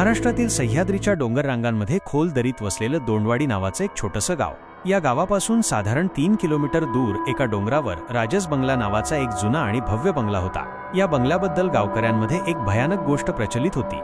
महाराष्ट्रातील सह्याद्रीच्या डोंगर रांगांमध्ये खोल दरीत वसलेलं दोंडवाडी नावाचं एक छोटंसं गाव. या गावापासून साधारण तीन किलोमीटर दूर एका डोंगरावर राजस बंगला नावाचा एक जुना आणि भव्य बंगला होता. या बंगल्याबद्दल गावकऱ्यांमध्ये एक भयानक गोष्ट प्रचलित होती.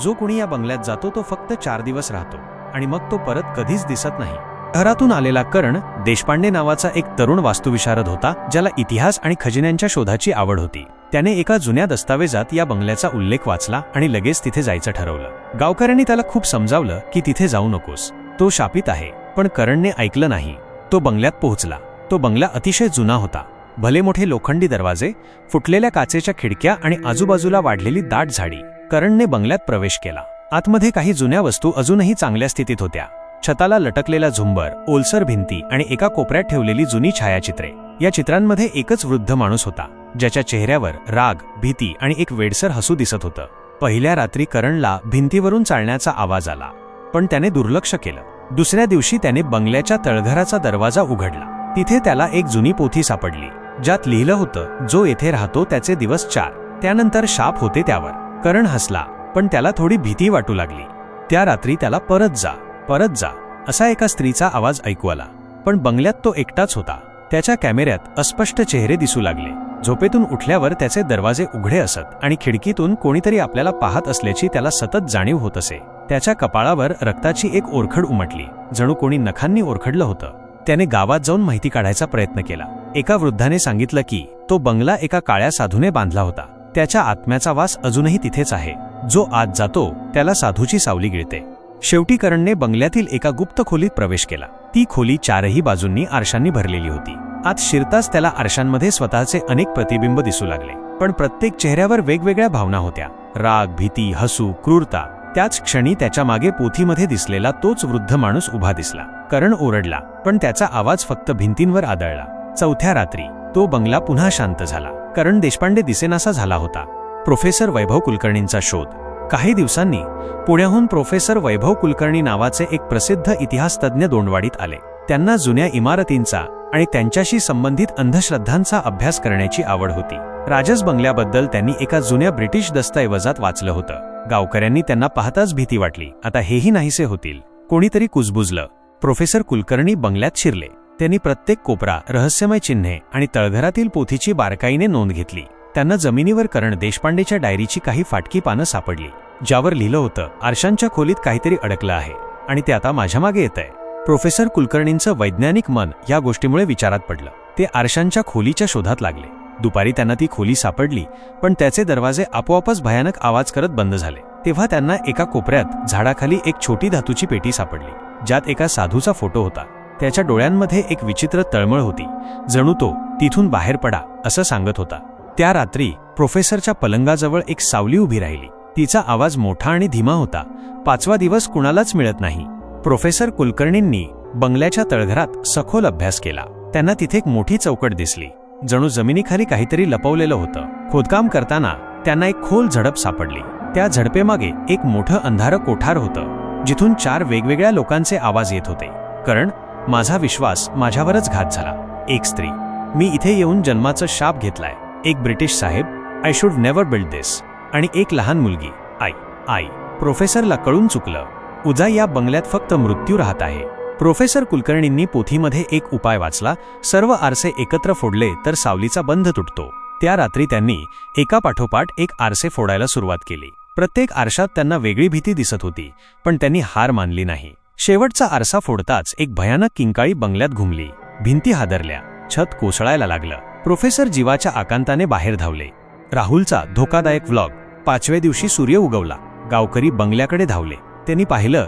जो कुणी या बंगल्यात जातो तो फक्त चार दिवस राहतो आणि मग तो परत कधीच दिसत नाही. शहरातून आलेला कर्ण देशपांडे नावाचा एक तरुण वास्तुविशारद होता ज्याला इतिहास आणि खजिन्यांच्या शोधाची आवड होती. त्याने एका जुन्या दस्तावेजात या बंगल्याचा उल्लेख वाचला आणि लगेच तिथे जायचं ठरवलं. गावकऱ्यांनी त्याला खूप समजावलं की तिथे जाऊ नकोस. तो शापित आहे पण करणने ऐकलं नाही. तो बंगल्यात पोहोचला. तो बंगला अतिशय जुना होता. भले मोठे लोखंडी दरवाजे फुटलेल्या काचेच्या खिडक्या आणि आजूबाजूला वाढलेली दाट झाडी करणने बंगल्यात प्रवेश केला. आतमध्ये काही जुन्या वस्तू अजूनही चांगल्या स्थितीत होत्या. छताला लटकलेला झुंबर ओलसर भिंती आणि एका कोपऱ्यात ठेवलेली जुनी छायाचित्रे. या चित्रांमध्ये एकच वृद्ध माणूस होता ज्याच्या चेहऱ्यावर राग भीती आणि एक वेडसर हसू दिसत होतं. पहिल्या रात्री करणला भिंतीवरून चालण्याचा आवाज आला पण त्याने दुर्लक्ष केलं. दुसऱ्या दिवशी त्याने बंगल्याच्या तळघराचा दरवाजा उघडला. तिथे त्याला एक जुनी पोथी सापडली ज्यात लिहिलं होतं जो येथे राहतो त्याचे दिवस चार. त्यानंतर शाप होते त्यावर. करण हसला पण त्याला थोडी भीती वाटू लागली. त्या रात्री त्याला परत जा परत जा. असा एका स्त्रीचा आवाज ऐकू आला. पण बंगल्यात तो एकटाच होता. त्याच्या कॅमेऱ्यात अस्पष्ट चेहरे दिसू लागले. झोपेतून उठल्यावर त्याचे दरवाजे उघडे असत आणि खिडकीतून कोणीतरी आपल्याला पाहत असल्याची त्याला सतत जाणीव होत असे. त्याच्या कपाळावर रक्ताची एक ओरखड उमटली. जणू कोणी नखांनी ओरखडलं होतं. त्याने गावात जाऊन माहिती काढायचा प्रयत्न केला. एका वृद्धाने सांगितलं की तो बंगला एका काळ्या साधूने बांधला होता. त्याच्या आत्म्याचा वास अजूनही तिथेच आहे. जो आत जातो त्याला साधूची सावली गिळते. शेवटी करणने बंगल्यातील एका गुप्त खोलीत प्रवेश केला. ती खोली चारही बाजूंनी आरशांनी भरलेली होती. आत शिरताच त्याला आरशांमध्ये स्वतःचे अनेक प्रतिबिंब दिसू लागले. पण प्रत्येक चेहऱ्यावर वेगवेगळ्या भावना होत्या. राग भीती हसू क्रूरता त्याच क्षणी त्याच्यामागे पोथीमध्ये दिसलेला तोच वृद्ध माणूस उभा दिसला. करण ओरडला पण त्याचा आवाज फक्त भिंतींवर आदळला. चौथ्या रात्री तो बंगला पुन्हा शांत झाला. करण देशपांडे दिसेनासा झाला होता. प्रोफेसर वैभव कुलकर्णींचा शोध काही दिवसांनी पुण्याहून प्रोफेसर वैभव कुलकर्णी नावाचे एक प्रसिद्ध इतिहासतज्ञ दोंडवाडीत आले. त्यांना जुन्या इमारतींचा आणि त्यांच्याशी संबंधित अंधश्रद्धांचा अभ्यास करण्याची आवड होती. राजस बंगल्याबद्दल त्यांनी एका जुन्या ब्रिटिश दस्तऐवजात वाचलं होतं. गावकऱ्यांनी त्यांना पाहताच भीती वाटली. आता हेही नाहीसे होतील. कोणीतरी कुजबुजलं. प्रोफेसर कुलकर्णी बंगल्यात शिरले. त्यांनी प्रत्येक कोपरा रहस्यमय चिन्हे आणि तळघरातील पोथीची बारकाईने नोंद घेतली. त्यांना जमिनीवर करण देशपांडेच्या डायरीची काही फाटकी पानं सापडली ज्यावर लिहिलं होतं आरशांच्या खोलीत काहीतरी अडकलं आहे आणि ते आता माझ्या मागे येत आहे प्रोफेसर कुलकर्णींचं वैज्ञानिक मन या गोष्टीमुळे विचारात पडलं. ते आरशांच्या खोलीच्या शोधात लागले. दुपारी त्यांना ती खोली सापडली पण त्याचे दरवाजे आपोआपच भयानक आवाज करत बंद झाले. तेव्हा त्यांना एका कोपऱ्यात झाडाखाली एक छोटी धातूची पेटी सापडली ज्यात एका साधूचा फोटो होता. त्याच्या डोळ्यांमध्ये एक विचित्र तळमळ होती. जणू तो तिथून बाहेर पडा असं सांगत होता. त्या रात्री प्रोफेसरच्या पलंगाजवळ एक सावली उभी राहिली. तिचा आवाज मोठा आणि धीमा होता. पाचवा दिवस कुणालाच मिळत नाही. प्रोफेसर कुलकर्णींनी बंगल्याच्या तळघरात सखोल अभ्यास केला. त्यांना तिथे एक मोठी चौकट दिसली. जणू जमिनीखाली काहीतरी लपवलेलं होतं. खोदकाम करताना त्यांना एक खोल झडप सापडली. त्या झडपेमागे एक मोठं अंधारं कोठार होतं. जिथून चार वेगवेगळ्या लोकांचे आवाज येत होते. कारण माझा विश्वास माझ्यावरच घात झाला. एक स्त्री. मी इथे येऊन जन्माचं शाप घेतलाय. एक British Saheb I should never build this आणि एक लहान मुलगी आई आई प्रोफेसरला कळून चुकलं. उजा या बंगल्यात फक्त मृत्यू राहत आहे. प्रोफेसर कुलकर्णींनी पोथीमध्ये एक उपाय वाचला सर्व आरसे एकत्र फोडले तर सावलीचा बंध तुटतो. त्या रात्री त्यांनी एका पाठोपाठ एक आरसे फोडायला सुरुवात केली. प्रत्येक आरशात त्यांना वेगळी भीती दिसत होती पण त्यांनी हार मानली नाही. शेवटचा आरसा फोडताच एक भयानक किंकाळी बंगल्यात घुमली. भिंती हादरल्या. छत कोसळायला लागलं. प्रोफेसर जीवाच्या आकांताने बाहेर धावले. राहुलचा धोकादायक व्लॉग पाचव्या दिवशी सूर्य उगवला. गावकरी बंगल्याकडे धावले. त्यांनी पाहिलं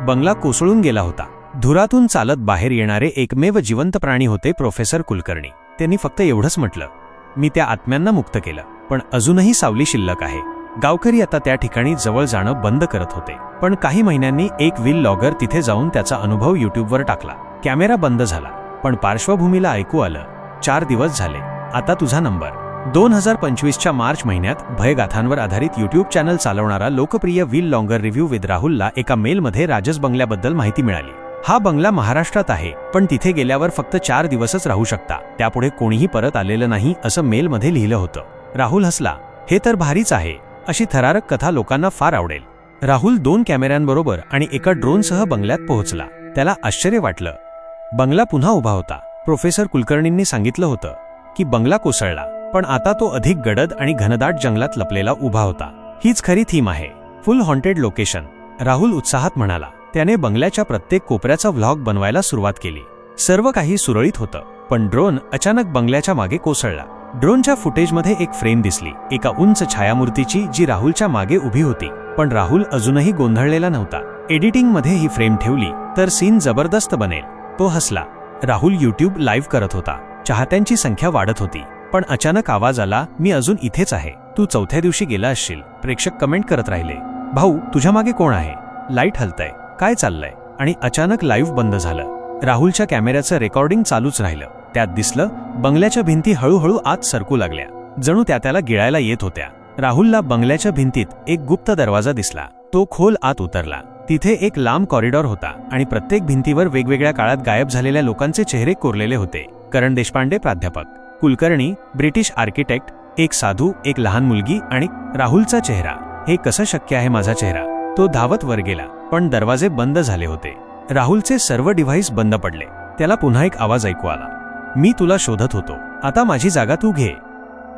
बंगला कोसळून गेला होता. धुरातून चालत बाहेर येणारे एकमेव जिवंत प्राणी होते प्रोफेसर कुलकर्णी. त्यांनी फक्त एवढंच म्हटलं मी त्या आत्म्यांना मुक्त केलं पण अजूनही सावली शिल्लक आहे. गावकरी आता त्या ठिकाणी जवळ जाणं बंद करत होते. पण काही महिन्यांनी एक व्हील लॉगर तिथे जाऊन त्याचा अनुभव युट्यूबवर टाकला. कॅमेरा बंद झाला पण पार्श्वभूमीला ऐकू आलं चार दिवस झाले. आता तुझा नंबर. दोन हजार पंचवीसच्या मार्च महिन्यात भयगाथांवर आधारित यूट्यूब चॅनल चालवणारा लोकप्रिय व्हील लॉंगर रिव्ह्यू विथ राहुलला एका मेलमध्ये राजस बंगल्याबद्दल माहिती मिळाली. हा बंगला महाराष्ट्रात आहे पण तिथे गेल्यावर फक्त चार दिवसच राहू शकता. त्यापुढे कोणीही परत आलेलं नाही असं मेलमध्ये लिहिलं होतं. राहुल हसला. हे तर भारीच आहे. अशी थरारक कथा लोकांना फार आवडेल. राहुल दोन कॅमेऱ्यांबरोबर आणि एका ड्रोनसह बंगल्यात पोहोचला. त्याला आश्चर्य वाटलं. बंगला पुन्हा उभा होता. प्रोफेसर कुलकर्णींनी सांगितलं होतं की बंगला कोसळला पण आता तो अधिक गडद आणि घनदाट जंगलात लपलेला उभा होता. हीच खरी थीम आहे. फुल हॉन्टेड लोकेशन. राहुल उत्साहात म्हणाला त्याने बंगल्याच्या प्रत्येक कोपऱ्याचा व्लॉग बनवायला सुरुवात केली. सर्व काही सुरळीत होतं पण ड्रोन अचानक बंगल्याच्या मागे कोसळला. ड्रोनच्या फुटेजमध्ये एक फ्रेम दिसली एका उंच छायामूर्तीची जी राहुलच्या मागे उभी होती पण राहुल अजूनही गोंधळलेला नव्हता. एडिटिंगमध्ये ही फ्रेम ठेवली तर सीन जबरदस्त बनेल. तो हसला. राहुल युट्यूब लाईव्ह करत होता. चाहत्यांची संख्या वाढत होती. पण अचानक आवाज आला मी अजून इथेच आहे. तू चौथ्या दिवशी गेला असशील. प्रेक्षक कमेंट करत राहिले. भाऊ तुझ्या मागे कोण आहे? लाइट हलतंय. काय चाललंय? आणि अचानक लाईव्ह बंद झालं. राहुलच्या कॅमेऱ्याचं रेकॉर्डिंग चालूच राहिलं. त्यात दिसलं बंगल्याच्या भिंती हळूहळू आत सरकू लागल्या. जणू त्या त्याला गिळायला येत होत्या. राहुलला बंगल्याच्या भिंतीत एक गुप्त दरवाजा दिसला. तो खोल आत उतरला. तिथे एक लांब कॉरिडॉर होता आणि प्रत्येक भिंतीवर वेगवेगळ्या काळात गायब झालेल्या लोकांचे चेहरे कोरलेले होते. करण देशपांडे प्राध्यापक. कुलकर्णी ब्रिटिश आर्किटेक्ट एक साधू एक लहान मुलगी आणि राहुलचा चेहरा. हे कसं शक्य आहे माझा चेहरा? तो धावत वर गेला पण दरवाजे बंद झाले होते. राहुलचे सर्व डिव्हाइस बंद पडले. त्याला पुन्हा एक आवाज ऐकू आला. मी तुला शोधत होतो. आता माझी जागा तू घे.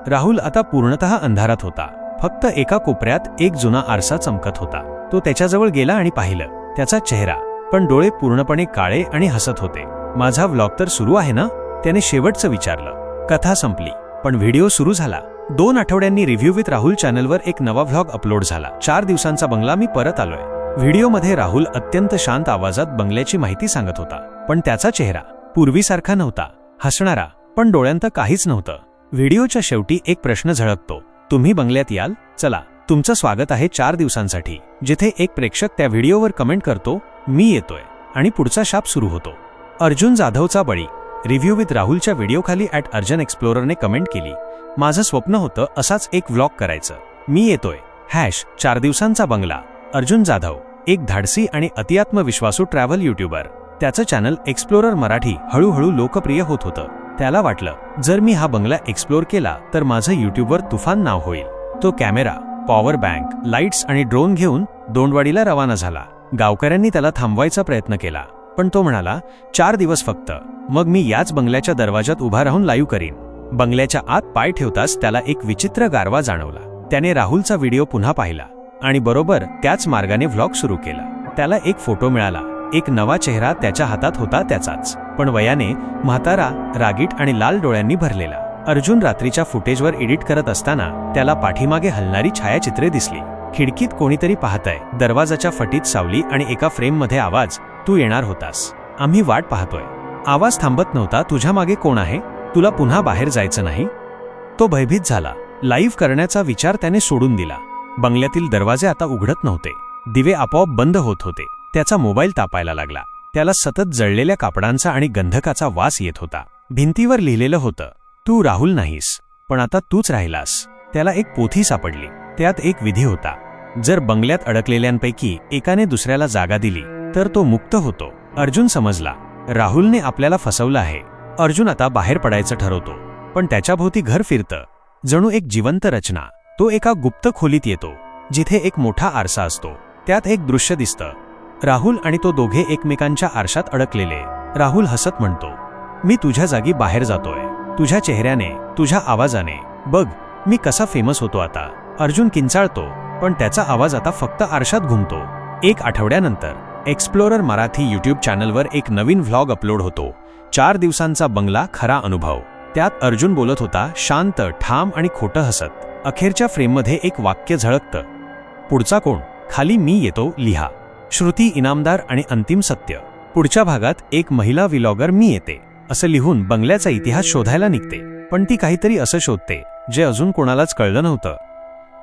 राहुल आता पूर्णतः अंधारात होता. फक्त एका कोपऱ्यात एक जुना आरसा चमकत होता. तो त्याच्याजवळ गेला आणि पाहिलं. त्याचा चेहरा. पण डोळे पूर्णपणे काळे आणि हसत होते. माझा व्लॉग तर सुरू आहे ना? त्याने शेवटचं विचारलं. कथा संपली. पण व्हिडिओ सुरू झाला. दोन आठवड्यांनी रिव्ह्यू विथ राहुल चॅनलवर एक नवा व्लॉग अपलोड झाला. चार दिवसांचा बंगला मी परत आलोय. व्हिडिओमध्ये राहुल अत्यंत शांत आवाजात बंगल्याची माहिती सांगत होता. पण त्याचा चेहरा पूर्वीसारखा नव्हता. हसणारा. पण डोळ्यांत काहीच नव्हतं. व्हिडिओच्या शेवटी एक प्रश्न झळकतो. तुम्ही बंगल्यात याल? चला. तुमचं स्वागत आहे चार दिवसांसाठी. जिथे एक प्रेक्षक त्या व्हिडिओवर कमेंट करतो मी येतोय. आणि पुढचा शाप सुरू होतो. अर्जुन जाधवचा बळी. रिव्ह्यू विथ राहुलच्या व्हिडिओखाली ॲट अर्जन एक्सप्लोररने कमेंट केली माझं स्वप्न होतं असाच एक व्लॉग करायचं. मी येतोय. हॅश चार दिवसांचा बंगला. अर्जुन जाधव एक धाडसी आणि अतिआत्मविश्वासू ट्रॅव्हल युट्यूबर. त्याचं चॅनल एक्सप्लोरर मराठी हळूहळू लोकप्रिय होत होतं. त्याला वाटलं जर मी हा बंगला एक्सप्लोर केला तर माझं युट्यूबवर तुफान नाव होईल. तो कॅमेरा पॉवर बँक लाईट्स आणि ड्रोन घेऊन दोंडवाडीला रवाना झाला. गावकऱ्यांनी त्याला थांबवायचा प्रयत्न केला पण तो म्हणाला चार दिवस फक्त. मग मी याच बंगल्याच्या दरवाजात उभा राहून लाईव्ह करीन. बंगल्याच्या आत पाय ठेवताच त्याला एक विचित्र गारवा जाणवला. त्याने राहुलचा व्हिडिओ पुन्हा पाहिला आणि बरोबर त्याच मार्गाने व्लॉग सुरू केला. त्याला एक फोटो मिळाला. एक नवा चेहरा त्याच्या हातात होता त्याचाच. पण वयाने म्हातारा रागीट आणि लाल डोळ्यांनी भरलेला. अर्जुन रात्रीच्या फुटेजवर एडिट करत असताना त्याला पाठीमागे हलणारी छायाचित्रे दिसली. खिडकीत कोणीतरी पाहतंय. दरवाजाच्या फटीत सावली आणि एका फ्रेममध्ये आवाज तू येणार होतास. आम्ही वाट पाहतोय. आवाज थांबत नव्हता. तुझ्या मागे कोण आहे? तुला पुन्हा बाहेर जायचं नाही? तो भयभीत झाला. लाईव्ह करण्याचा विचार त्याने सोडून दिला. बंगल्यातील दरवाजे आता उघडत नव्हते. दिवे आपोआप बंद होत होते. त्याचा मोबाईल तापायला लागला. त्याला सतत जळलेल्या कापडांचा आणि गंधकाचा वास येत होता. भिंतीवर लिहिलेलं होतं तू राहुल नाहीस पण आता तूच राहिलास. त्याला एक पोथी सापडली. त्यात एक विधी होता. जर बंगल्यात अडकलेल्यांपैकी एकाने दुसऱ्याला जागा दिली तर तो मुक्त होतो. अर्जुन समजला. राहुलने आपल्याला फसवलं आहे. अर्जुन आता बाहेर पडायचं ठरवतो. पण त्याच्याभोवती घर फिरतं. जणू एक जिवंत रचना. तो एका गुप्त खोलीत येतो. जिथे एक मोठा आरसा असतो. त्यात एक दृश्य दिसतं. राहुल आणि तो दोघे एकमेकांच्या आरशात अडकलेले. राहुल हसत म्हणतो मी तुझ्या जागी बाहेर जातोय. तुझ्या चेहऱ्याने तुझ्या आवाजाने. बघ मी कसा फेमस होतो आता. अर्जुन किंचाळतो पण त्याचा आवाज आता फक्त आरशात घुमतो. एक आठवड्यानंतर एक्सप्लोरर मराठी यूट्यूब चॅनलवर एक नवीन व्लॉग अपलोड होतो. चार दिवसांचा बंगला खरा अनुभव. त्यात अर्जुन बोलत होता शांत ठाम आणि खोटं हसत. अखेरच्या फ्रेममध्ये एक वाक्य झळकतं. पुढचा कोण? खाली मी येतो लिहा. श्रुती इनामदार आणि अंतिम सत्य. पुढच्या भागात एक महिला विलॉगर मी येते. असं लिहून बंगल्याचा इतिहास शोधायला निघते. पण ती काहीतरी असं शोधते जे अजून कोणालाच कळलं नव्हतं.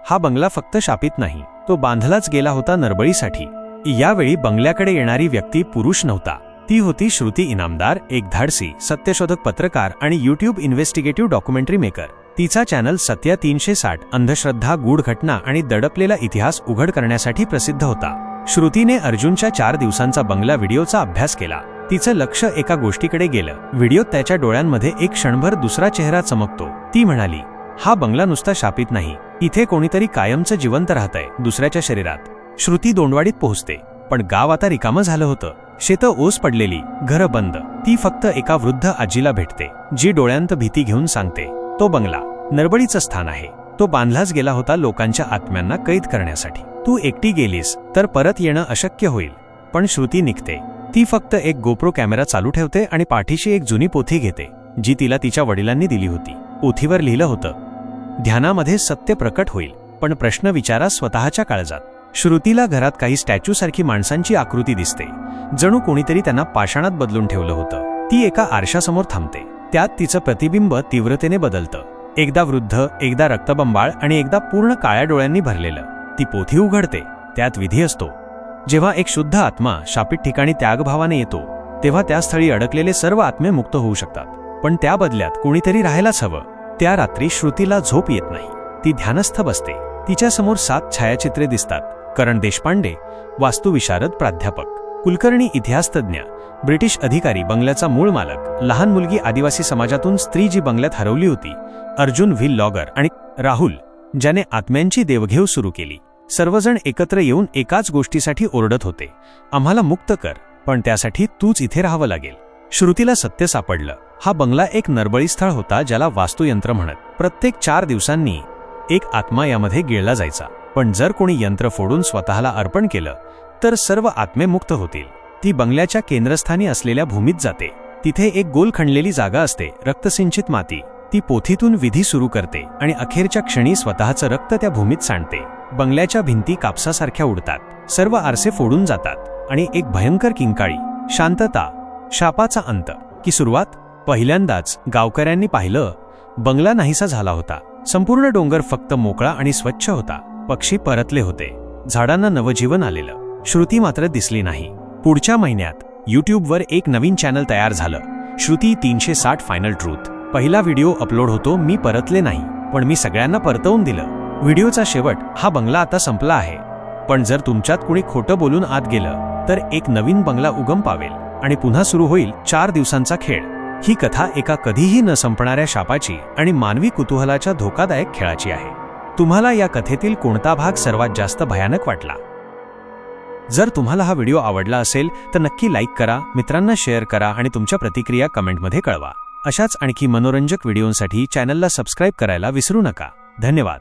हा बंगला फक्त शापित नाही तो बांधलाच गेला होता नरबळीसाठी. यावेळी बंगल्याकडे येणारी व्यक्ती पुरुष नव्हता. ती होती श्रुती इनामदार एक धाडसी सत्यशोधक पत्रकार आणि युट्यूब इन्व्हेस्टिगेटिव्ह डॉक्युमेंटरी मेकर तिचा चॅनल सत्या तीनशे साठ अंधश्रद्धा गूढ घटना आणि दडपलेला इतिहास उघड करण्यासाठी प्रसिद्ध होता. श्रुतीने अर्जुनच्या चार दिवसांचा बंगला व्हिडिओचा अभ्यास केला. तिचं लक्ष एका गोष्टीकडे गेलं. व्हिडिओत त्याच्या डोळ्यांमध्ये एक क्षणभर दुसरा चेहरा चमकतो. ती म्हणाली हा बंगला नुसता शापित नाही. इथे कोणीतरी कायमचं जिवंत राहतंय दुसऱ्याच्या शरीरात. श्रुती दोंडवाडीत पोहोचते. पण गाव आता रिकामं झालं होतं. शेतं ओस पडलेली घरं बंद. ती फक्त एका वृद्ध आजीला भेटते जी डोळ्यांत भीती घेऊन सांगते तो बंगला नरबळीचं स्थान आहे. तो बांधलाच गेला होता लोकांच्या आत्म्यांना कैद करण्यासाठी. तू एकटी गेलीस तर परत येणं अशक्य होईल. पण श्रुती निघते. ती फक्त एक गोप्रो कॅमेरा चालू ठेवते आणि पाठीशी एक जुनी पोथी घेते जी तिला तिच्या वडिलांनी दिली होती. पोथीवर लिहिलं होतं ध्यानामध्ये सत्य प्रकट होईल पण प्रश्न विचारा स्वतःच्या काळजात. श्रुतीला घरात काही स्टॅच्यूसारखी माणसांची आकृती दिसते. जणू कोणीतरी त्यांना पाषाणात बदलून ठेवलं होतं. ती एका आरशासमोर थांबते. त्यात तिचं प्रतिबिंब तीव्रतेने बदलतं. एकदा वृद्ध एकदा रक्तबंबाळ आणि एकदा पूर्ण काळ्या डोळ्यांनी भरलेलं. ती पोथी उघडते. त्यात विधी असतो. जेव्हा एक शुद्ध आत्मा शापित ठिकाणी त्यागभावाने येतो तेव्हा त्या स्थळी अडकलेले सर्व आत्मे मुक्त होऊ शकतात. पण त्या बदल्यात कोणीतरी राहायलाच हवं. त्या रात्री श्रुतीला झोप येत नाही. ती ध्यानस्थ बसते. तिच्यासमोर सात छायाचित्रे दिसतात. करण देशपांडे वास्तुविशारद प्राध्यापक कुलकर्णी इतिहासतज्ञ ब्रिटिश अधिकारी बंगल्याचा मूळ मालक लहान मुलगी आदिवासी समाजातून स्त्री जी बंगल्यात हरवली होती अर्जुन व्ही. लॉगर आणि राहुल ज्याने आत्म्यांची देवघेव सुरू केली. सर्वजण एकत्र येऊन एकाच गोष्टीसाठी ओरडत होते. आम्हाला मुक्त कर पण त्यासाठी तूच इथे राहावं लागेल. श्रुतीला सत्य सापडलं. हा बंगला एक नरबळी स्थळ होता ज्याला वास्तुयंत्र म्हणत. प्रत्येक चार दिवसांनी एक आत्मा यामध्ये गिळला जायचा. पण जर कोणी यंत्र फोडून स्वतःला अर्पण केलं तर सर्व आत्मे मुक्त होतील. ती बंगल्याच्या केंद्रस्थानी असलेल्या भूमीत जाते. तिथे एक गोल खणलेली जागा असते रक्तसिंचित माती. ती पोथीतून विधी सुरू करते आणि अखेरच्या क्षणी स्वतःचं रक्त त्या भूमीत सांडते. बंगल्याच्या भिंती कापसासारख्या उडतात. सर्व आरसे फोडून जातात. आणि एक भयंकर किंकाळी शांतता शापाचा अंत. की सुरुवात? पहिल्यांदाच गावकऱ्यांनी पाहिलं बंगला नाहीसा झाला होता. संपूर्ण डोंगर फक्त मोकळा आणि स्वच्छ होता. पक्षी परतले होते. झाडांना नवजीवन आलेलं. श्रुती मात्र दिसली नाही. पुढच्या महिन्यात यूट्यूबवर एक नवीन चॅनल तयार झालं. श्रुती तीनशे साठ फायनल ट्रूथ. पहिला व्हिडिओ अपलोड होतो मी परतले नाही. पण मी सगळ्यांना परतवून दिलं. व्हिडिओचा शेवट हा बंगला आता संपला आहे. पण जर तुमच्यात कुणी खोटं बोलून आत गेलं तर एक नवीन बंगला उगम पावेल आणि पुन्हा सुरू होईल चार दिवसांचा खेळ. ही कथा एका कधीही न संपणाऱ्या शापाची आणि मानवी कुतूहलाच्या धोकादायक खेळाची आहे. तुम्हाला या कथेतील कोणता भाग सर्वात जास्त भयानक वाटला? जर तुम्हाला हा व्हिडिओ आवडला असेल तर नक्की लाईक करा मित्रांना शेअर करा आणि तुमच्या प्रतिक्रिया कमेंटमध्ये कळवा. अशाच आणखी मनोरंजक व्हिडिओंसाठी चॅनलला सबस्क्राईब करायला विसरू नका. धन्यवाद.